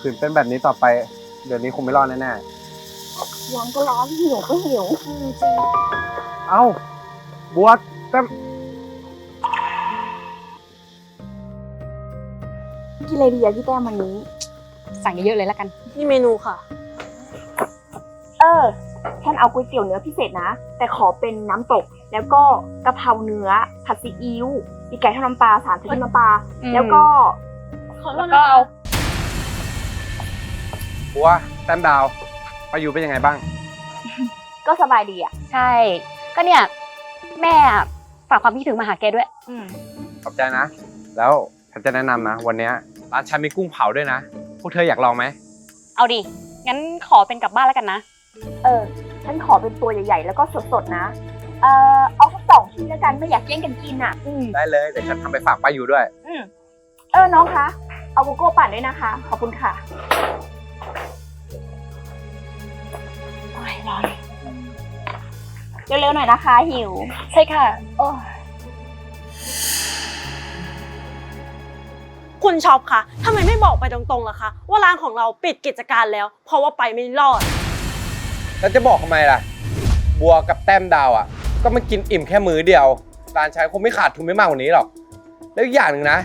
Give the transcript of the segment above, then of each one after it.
ขืนเป็นแบบนี้ต่อไป เดี๋ยวนี้คงไม่รอดแน่ร้อนก็ร้อนหิวก็หิวๆเอ้าบัวแต้มกินอะไรดีอะพี่แต้มวันนี้ สั่งเยอะๆเลยแล้วกัน นี่เมนูค่ะ เออฉันเอาก๋วยเตี๋ยวเนื้อพิเศษนะ แต่ขอเป็นน้ำตก แล้วก็กะเพราเนื้อผัดซีอิ๊วปีกไก่ทอดน้ำปลาสามชนิดน้ำปลาอืมแล้วก็ แล้วก็เอา บัวแต้มดาวอายุเป็นยังไงบ้าง ก็สบายดีอะใช่ ก็เนี่ย แม่อะฝากความคิดถึงมาหาแกด้วย อืม ขอบใจนะ แล้วฉันจะแนะนำนะ วันเนี้ยร้านฉันมีกุ้งเผาด้วยนะ พวกเธออยากลองไหม เอาดิ งั้นขอเป็นกลับบ้านแล้วกันนะ เออ ฉันขอเป็นตัวใหญ่ๆ แล้วก็สดๆ นะ เออเอาสักสองชิ้นแล้วกัน ไม่อยากแย่งกันกินอะอืม ได้เลย เดี๋ยวฉันทำไปฝากป้าอยู่ด้วย อืม เออ น้องคะ เอาโกโก้ปั่นด้วยนะคะ ขอบคุณค่ะ โอ้ยร้อนเร็วๆหน่อยนะคะ หิว ใช่ค่ะ โอ้ยคุณช็อปคะทำไมไม่บอกไปตรงๆล่ะคะ ว่าร้านของเราปิดกิจการแล้ว เพราะว่าไปไม่รอด แล้วจะบอกทำไมล่ะ บัวกับแต้มดาวอะ ก็มากินอิ่มแค่มื้อเดียวร้านฉันคงไม่ขาดทุนไม่มากกว่านี้หรอก แล้วอีกอย่างหนึ่งนะ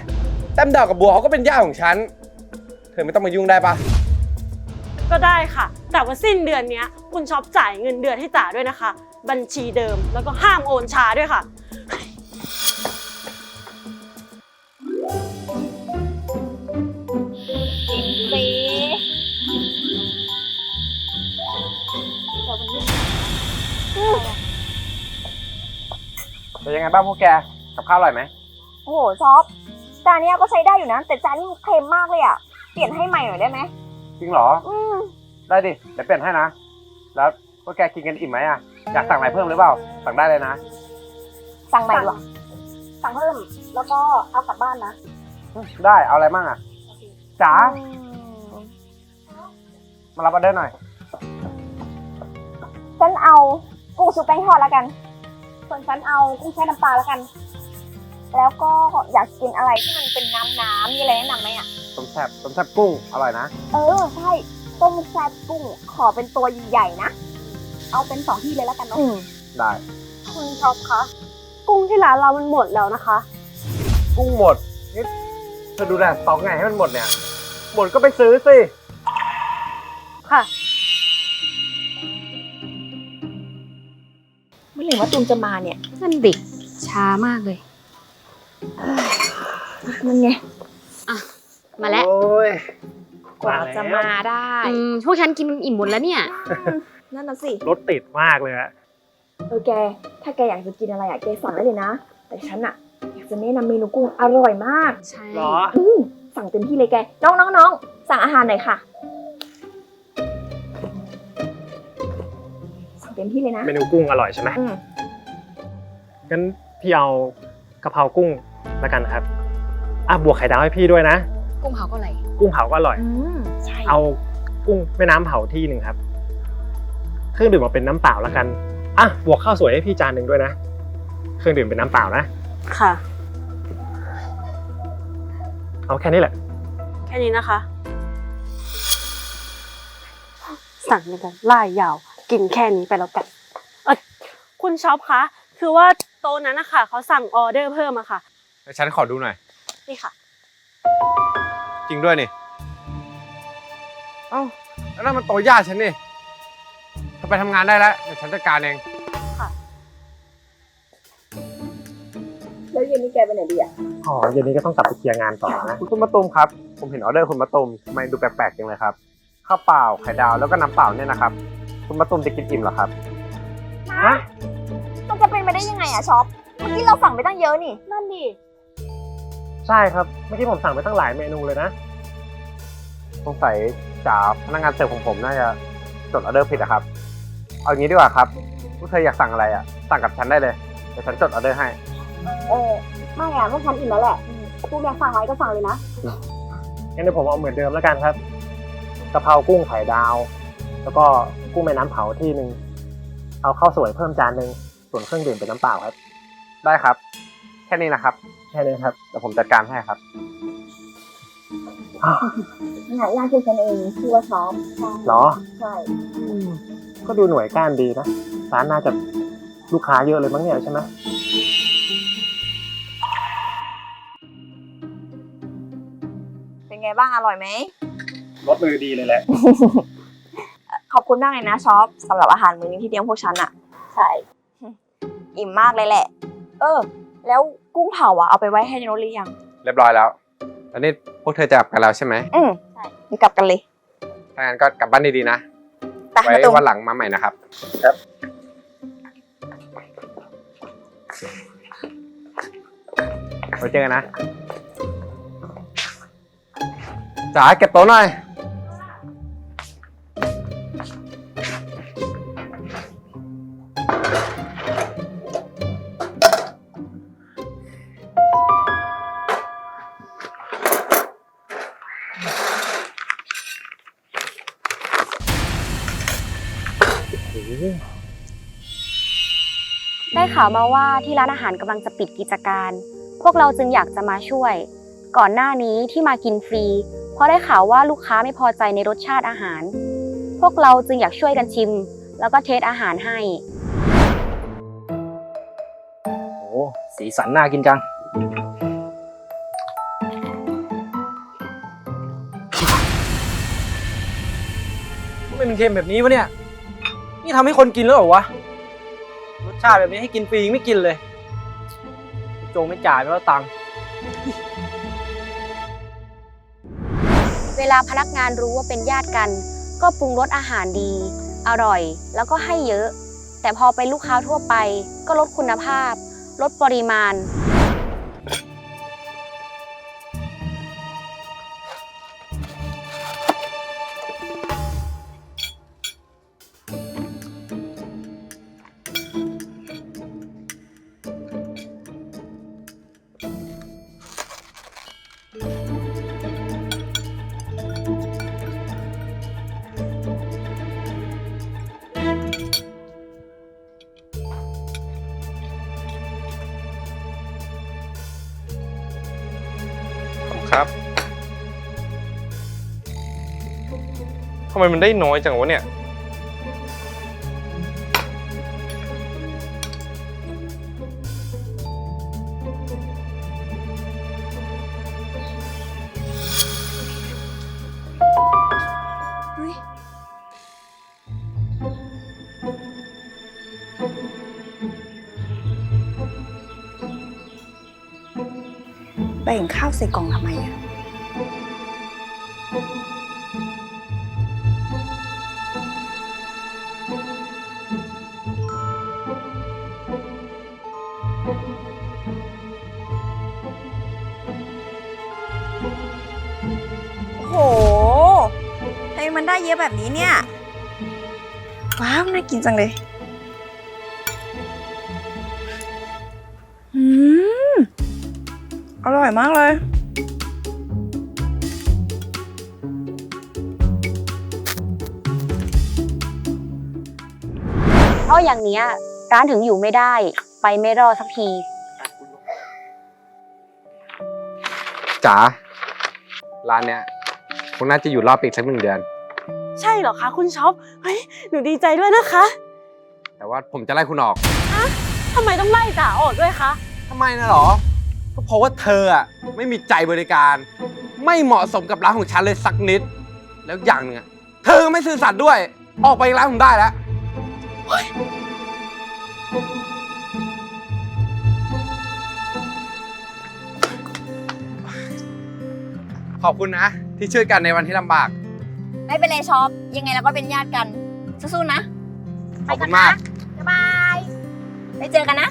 แต้มดาวกับบัวเขาก็เป็นญาติของฉัน เธอไม่ต้องมายุ่งได้ปะ ก็ได้ค่ะ แต่ว่าสิ้นเดือนเนี้ยคุณช็อปจ่ายเงินเดือนให้จ๋าด้วยนะคะ บัญชีเดิมแล้วก็ห้ามโอนช้าด้วยค่ะ สีเดี๋ยววันนี้เป็นยังไงบ้างพวกแก กับข้าวอร่อยไหม โอ้โหซอฟจานเนี้ยก็ใช้ได้อยู่นะ แต่จานนี้มันเค็มมากเลยอะ เปลี่ยนให้ใหม่หน่อยได้ไหมจ ริงเหรอ อืมได้ดิ เดี๋ยวเปลี่ยนให้นะ แล้วพวกแกกินกันอิ่มไหมอะ อยากสั่งอะไรเพิ่มหรือเปล่า สั่งได้เลยนะ สั่งใหม่ดีกว่าสั่งเพิ่ม แล้วก็เอากลับบ้านนะได้ เอาอะไรบ้างอะ จ๋า อืมมารับออเดอร์หน่อย ฉันเอากุ้งซุปแป้งทอดแล้วกัน ส่วนฉันเอากุ้งแช่น้ำปลาแล้วกัน แล้วก็อยากกินอะไรที่มันเป็นน้ำน้ำๆมีอะไรแนะนำไหมอะ ต้มแซ่บต้มแซ่บกุ้งอร่อยนะเออใช่ต้มแซ่บกุ้งขอเป็นตัวใหญ่ๆนะ เอาเป็นสองที่เลยแล้วกันเนาะได้ คุณช็อปคะกุ้งที่ร้านเรามันหมดแล้วนะคะ กุ้งหมดนี่เธอดูแลสต็อกไงให้มันหมดเนี่ย หมดก็ไปซื้อสิ ค่ะเมื่อไหร่ว่าตูมจะมาเนี่ย นั่นดิช้ามากเลย นั่นไง มาแล้ว โอ้ยกว่าจะมาได้ อืมพวกฉันกินอิ่มหมดแล้วเนี่ย นั่นน่ะสิ รถติดมากเลยอะเออแก ถ้าแกอยากจะกินอะไรอะแกสั่งได้เลยนะ แต่ฉันอะอยากจะแนะนำเมนูกุ้งอร่อยมาก ใช่เหรอ อืมสั่งเต็มที่เลยแก น้องน้องน้องสั่งอาหารหน่อยค่ะ สั่งเต็มที่เลยนะ เมนูกุ้งอร่อยใช่ไหมอืมงั้นพี่เอากะเพรากุ้ง แล้วกันครับอะบวกไข่ดาวให้พี่ด้วยนะ กุ้งเผาก็ไหลกุ้งเผาก็อร่อย อืมใช่เอากุ้งแม่น้ำเผาที่หนึ่งครับ เครื่องดื่มมาเป็นน้ำเปล่าแล้วกันอะบวกข้าวสวยให้พี่จานหนึ่งด้วยนะ เครื่องดื่มเป็นน้ำเปล่านะ ค่ะ เอาแค่นี้แหละ แค่นี้นะคะ สั่งในกันไล่ยาว กินแค่นี้ไปแล้วกันเออคุณช็อปคะ คือว่าโต๊ะนั้นนะคะเขาสั่งออเดอร์เพิ่มอะค่ะ ฉันขอดูหน่อย นี่ค่ะ จริงด้วยนี่ เอ้าแล้วนั่นมันโตะญาติฉันนี่เธอไปทำงานได้แล้วเดี๋ยวฉันจัดการเอง แล้วเย็นนี้แกไปไหนดีอะ อ๋อเย็นนี้ก็ต้องกลับไปเคลียร์งานต่อนะคุณมะตูมครับ ผมเห็นออเดอร์คุณมะตูมทำไมดูแปลกๆจังเลยครับข้าวเปล่าไข่ดาวแล้วก็น้ำเปล่าเนี่ยนะครับ คุณมะตูมจะกินอิ่มเหรอครับ ฮะ มันจะเป็นไปได้ยังไงอะช็อปเมื่อกี้เราสั่งไปตั้งเยอะนี่ นั่นดิ ใช่ครับเมื่อกี้ผมสั่งไปตั้งหลายเมนูเลยนะ สงสัยจ่าพนักงานเสิร์ฟของผมน่าจะจดออเดอร์ผิดอะครับ เอางี้ดีกว่าครับพวกเธออยากสั่งอะไรอะสั่งกับฉันได้เลยเดี๋ยวฉันจดออเดอร์ให้ เออไม่อะพวกฉันอิ่มแล้วแหละกูอยากสั่งอะไรก็สั่งเลยนะ งั้นเดี๋ยวผมเอาเหมือนเดิมแล้วกันครับกะเพรากุ้งไข่ดาว แล้วก็กุ้งแม่น้ำเผาที่หนึ่งเอาข้าวสวยเพิ่มจานหนึ่งส่วนเครื่องดื่มเป็นน้ำเปล่าครับ ได้ครับ แค่นี้นะครับ แค่นี้ครับเดี๋ยวผมจัดการให้ครับ เนี่ยร้านคุณฉันเองชื่อว่าช็อปใช่เหรอ ใช่อืมก็ดูหน่วยก้านดีนะ ร้านน่าจะลูกค้าเยอะเลยมั้งเนี่ยใช่ไหมเป็นไงบ้างอร่อยไหม รสมือดีเลยแหละ ขอบคุณมากเลยนะช็อปสำหรับอาหารมื้อนี้ที่เตรียมพวกฉันอะใช่ อิ่มมากเลยแหละ เออ แล้ว กุ้งเผาอะเอาไปไว้ให้ในรถหรือยัง เรียบร้อยแล้วตอนนี้พวกเธอจะกลับกันแล้วใช่ไหมอืมใช่เดี๋ยวกลับกันเลยถ้างั้นก็กลับบ้านดีๆนะ ไปไว้มาตรงวันหลังมาใหม่นะครับ ครับไว้เจอกันนะจ๋าเก็บโต๊ะหน่อย ได้ข่าวมาว่าที่ร้านอาหารกำลังจะปิดกิจการ พวกเราจึงอยากจะมาช่วย ก่อนหน้านี้ที่มากินฟรี เพราะได้ข่าวว่าลูกค้าไม่พอใจในรสชาติอาหาร พวกเราจึงอยากช่วยกันชิม แล้วก็เทสอาหารให้ โอ้สีสันน่ากินจังทำไมมันเค็มแบบนี้วะเนี่ย นี่ทำให้คนกินแล้วเหรอวะ รสชาติแบบนี้ให้กินฟรียังไม่กินเลย โจงไม่จ่ายไม่ว่าตังค์ เวลาพนักงานรู้ว่าเป็นญาติกัน ก็ปรุงรสอาหารดี อร่อย แล้วก็ให้เยอะ แต่พอเป็นลูกค้าทั่วไป ก็ลดคุณภาพ ลดปริมาณ ทำไมมันได้น้อยจังวะเนี่ย แบ่งข้าวใส่กล่องทำไมอะ เยอะแบบนี้เนี่ย ว้าว น่ากินจังเลย อืม อร่อยมากเลย เพราะอย่างเนี้ยร้านถึงอยู่ไม่ได้ ไปไม่รอดสักที จ๋าร้านเนี้ยคงน่าจะอยู่รอบอีกสักหนึ่งเดือน ใช่เหรอคะคุณช็อป เฮ้ย หนูดีใจด้วยนะคะแต่ว่าผมจะไล่คุณออกทำไมต้องไล่จ๋าออกด้วยคะ ทำไมนะหรอ ก็เพราะว่าเธออะไม่มีใจบริการ ไม่เหมาะสมกับร้านของฉันเลยสักนิด แล้วอย่างหนึ่งอะเธอก็ไม่ซื่อสัตย์ด้วย ออกไปร้านผมได้แล้ว ขอบคุณนะ ที่ช่วยกันในวันที่ลำบาก ไม่เป็นไรช็อปยังไงเราก็เป็นญาติกันสู้ๆนะขอบคุณมากบ๊ายบายไปเจอกันนะ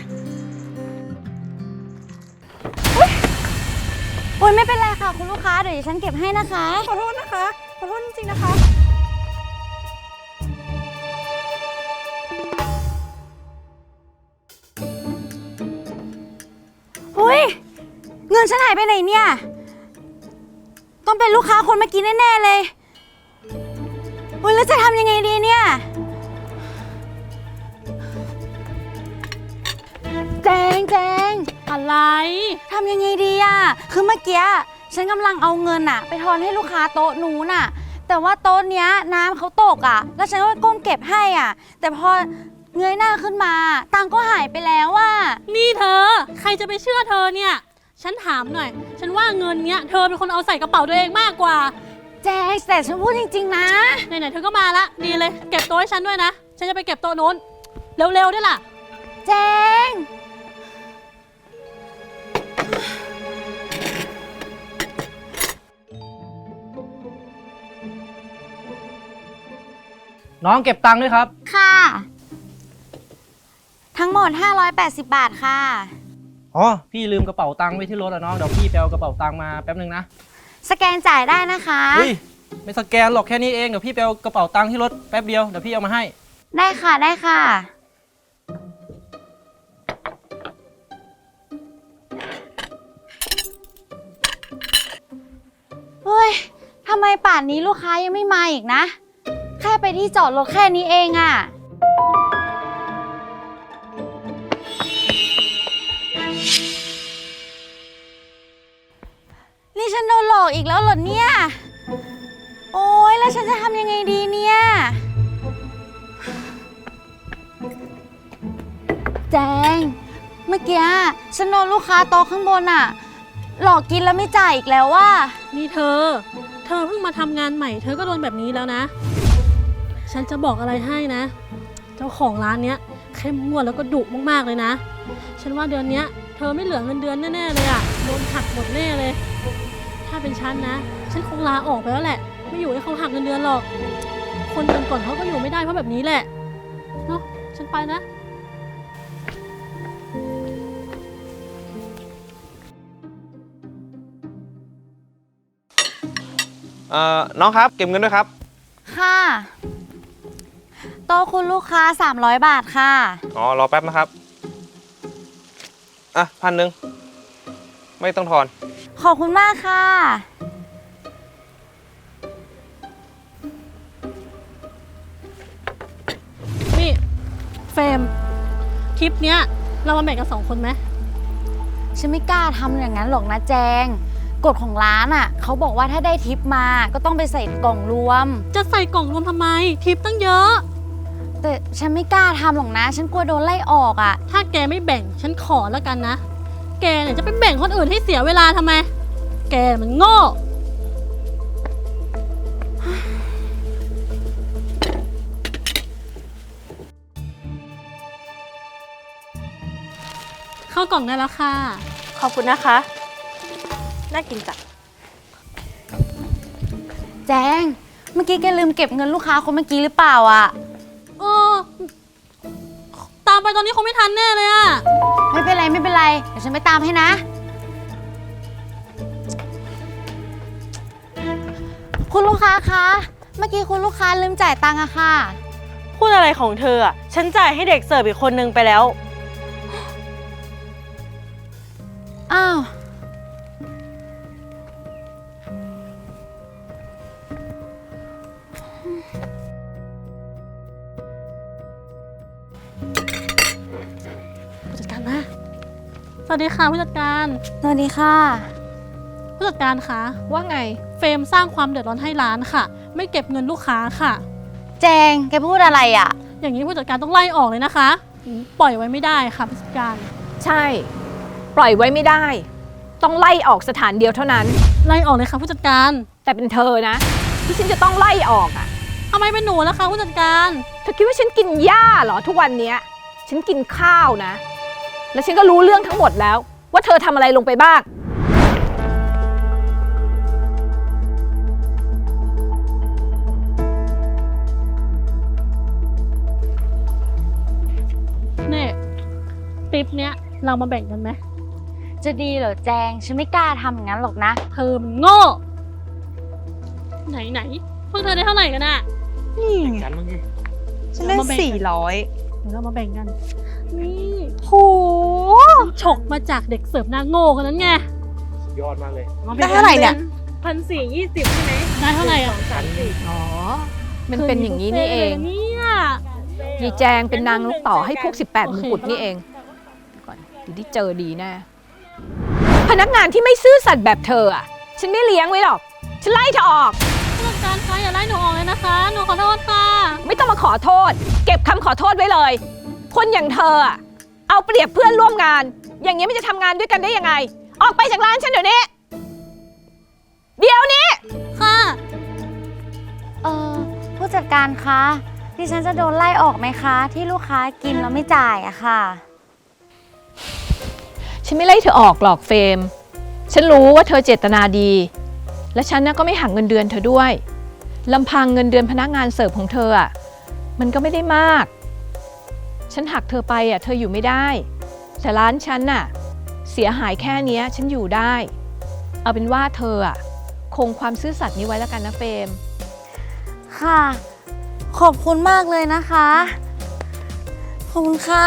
โอ้ยไม่เป็นไรค่ะ คุณลูกค้าเดี๋ยวดิฉันเก็บให้นะคะ ขอโทษนะคะ ขอโทษจริงๆนะคะ เฮ้ย เงินฉันหายไปไหนเนี่ย ต้องเป็นลูกค้าคนเมื่อกี้แน่ ๆ เลย เฮ้ยแล้วจะทำยังไงดีเนี่ย แจงแจงอะไร ทำยังไงดีอะคือเมื่อกี้ฉันกำลังเอาเงินอะไปทอนให้ลูกค้าโต๊ะนู้นอะแต่ว่าโต๊ะเนี้ยน้ำเขาตกอะแล้วฉันก็ก้มเก็บให้อะแต่พอเงยหน้าขึ้นมา ตังค์ก็หายไปแล้วอะนี่เธอ ใครจะไปเชื่อเธอเนี่ย ฉันถามหน่อย ฉันว่าเงินเนี้ย เธอเป็นคนเอาใส่กระเป๋าตัวเองมากกว่า แจงแต่ฉันพูดจริง ๆ นะ ไหนๆเธอก็มาละดีเลย เก็บโต๊ะให้ฉันด้วยนะ ฉันจะไปเก็บโต๊ะโน้น เร็วๆด้วยล่ะแจง น้องเก็บตังค์ด้วยครับ ค่ะ ทั้งหมด 580 บาทค่ะ อ๋อ พี่ลืมกระเป๋าตังค์ไว้ที่รถอะน้อง เดี๋ยวพี่ไปเอากระเป๋าตังค์มาแป๊บนึงนะ สแกนจ่ายได้นะคะ เฮ้ยไม่สแกนหรอกแค่นี้เองเดี๋ยวพี่ไปเอากระเป๋าตังค์ที่รถแป๊บเดียวเดี๋ยวพี่เอามาให้ ได้ค่ะได้ค่ะ เฮ้ยทำไมป่านนี้ลูกค้ายังไม่มาอีกนะ แค่ไปที่จอดรถแค่นี้เองอะ่ นี่ฉันโดนหลอกอีกแล้วเหรอเนี่ย โอ๊ย แล้วฉันจะทำยังไงดีเนี่ย แจง เมื่อกี้ฉันโดนลูกค้าโต๊ะข้างบนอะหลอกกินแล้วไม่จ่ายอีกแล้วว่า นี่เธอ เธอเพิ่งมาทำงานใหม่ เธอก็โดนแบบนี้แล้วนะ ฉันจะบอกอะไรให้นะ เจ้าของร้านเนี้ยเข้มงวดแล้วก็ดุมากๆเลยนะ ฉันว่าเดือนเนี้ย เธอไม่เหลือเงินเดือนแน่ๆเลยอะโดนหักหมดแน่เลย เป็นฉันนะ ฉันคงลาออกไปแล้วแหละ ไม่อยู่ให้เขาหักเงินเดือนหรอก คนเดือนก่อนเขาก็อยู่ไม่ได้เพราะแบบนี้แหละ เนาะฉันไปนะ เอ่อน้องครับเก็บเงินด้วยครับ ค่ะโต๊ะคุณลูกค้า 300 บาทค่ะ อ๋อ รอแป๊บนะครับ อะพันหนึ่ง ไม่ต้องทอน ขอบคุณมากค่ะ นี่เฟรมทริปเนี้ย เรามาแบ่งกันสองคนไหมฉันไม่กล้าทำอย่างนั้นหรอกนะแจง กฎของร้านอะเขาบอกว่าถ้าได้ทิปมาก็ต้องไปใส่กล่องรวม จะใส่กล่องรวมทำไมทริปตั้งเยอะ แต่ฉันไม่กล้าทำหรอกนะ ฉันกลัวโดนไล่ออกอะ ถ้าแกไม่แบ่งฉันขอแล้วกันนะ แกเนี่ยจะไปแบ่งคนอื่นให้เสียเวลาทำไม แกมันโง่ เข้ากล่องได้แล้วค่ะ ขอบคุณนะคะ น่ากินจังแจง เมื่อกี้แกลืมเก็บเงินลูกค้าคนเมื่อกี้หรือเปล่าอะเออตาม ไปตอนนี้คงไม่ทันแน่เลยอะไม่เป็นไรไม่เป็นไรเดี๋ยวฉันไปตามให้นะ คุณลูกค้าคะเมื่อกี้คุณลูกค้าลืมจ่ายตังค์อะค่ะ พูดอะไรของเธออะ ฉันจ่ายให้เด็กเสิร์ฟอีกคนนึงไปแล้ว อ้าว วัสดีค่ะผู้จัดการสวัสดีค่ะ ผู้จัดการคะว่าไง เฟรมสร้างความเดือดร้อนให้ร้านค่ะ ไม่เก็บเงินลูกค้าค่ะ แจงแกพูดอะไรอะอย่างนี้ผู้จัดการต้องไล่ออกเลยนะคะอืมปล่อยไว้ไม่ได้ค่ะผู้จัดการ ใช่ ปล่อยไว้ไม่ได้ ต้องไล่ออกสถานเดียวเท่านั้น ไล่ออกเลยค่ะผู้จัดการ แต่เป็นเธอนะ ที่ฉันจะต้องไล่ออกอะทำไมเป็นหนูล่ะคะผู้จัดการ เธอคิดว่าฉันกินหญ้าเหรอทุกวันเนี้ย ฉันกินข้าวนะ แล้วฉันก็รู้เรื่องทั้งหมดแล้ว ว่าเธอทำอะไรลงไปบ้างเนี่ยทริปเนี้ยเรามาแบ่งกันไหมจะดีเหรอแจง ฉันไม่กล้าทำอย่างนั้นหรอกนะ เธอมันโง่ ไหนไหนพวกเธอได้เท่าไหร่กันอะนี่ไงกันมึง ฉันได้เรามาแบ่งกัน สี่ร้อย เดี๋ยวเรามาแบ่งกัน นี่โหฉกมาจากเด็กเสิร์ฟหน้าโง่คนนั้นไงยอดมากเลย ได้เท่าไหร่เนี่ยพันสี่ยี่สิบใช่ไหมได้เท่าไหร่อะอ๋อ มันเป็นอย่างนี้นี่เองเนี่ยยายแจงเป็นนางลูกต่อให้พวก 18โอมเคงกุฎนี่เองก่อนเดี๋ยวได้เจอดีแน่พนักงานที่ไม่ซื่อสัตย์แบบเธออะฉฉันไม่เลี้ยงไว้หรอก ฉันไล่เธอออกผู้จัดการคะอย่าไล่หนูออกเลยนะคะ หนูขอโทษค่ะ ไม่ต้องมาขอโทษ เก็บคำขอโทษไว้เลย คนอย่างเธออะเอาเปรียบเพื่อนร่วมงาน อย่างนี้มันจะทำงานด้วยกันได้ยังไง ออกไปจากร้านฉันเดี๋ยวนี้ เดี๋ยวนี้ ค่ะ เออผู้จัดการคะดิฉันจะโดนไล่ออกไหมคะ ที่ลูกค้ากินแล้วไม่จ่ายอะค่ะ ฉันไม่ไล่เธอออกหรอกเฟรม ฉันรู้ว่าเธอเจตนาดี และฉันน่ะก็ไม่หักเงินเดือนเธอด้วยลำพังเงินเดือนพนักงานเสิร์ฟของเธออะมันก็ไม่ได้มาก ฉันหักเธอไปอะเธออยู่ไม่ได้ แต่ร้านฉันน่ะเสียหายแค่นี้ฉันอยู่ได้ เอาเป็นว่าเธออะคงความซื่อสัตย์นี้ไว้แล้วกันนะเฟรมค่ะ ขอบคุณมากเลยนะคะ ขอบคุณค่ะ